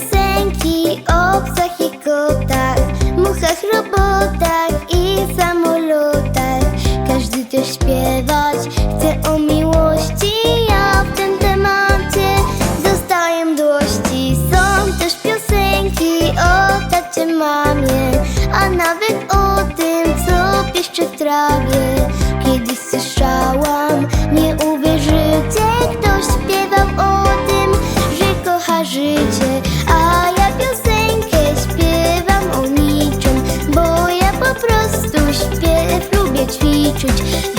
piosenki o psach i kotach Muchach, robotach i samolotach. Każdy też śpiewać chce o miłości Ja w tym temacie zostaję mdłości. Są też piosenki o tacie, mamie A nawet o tym, co jeszcze w trawie. change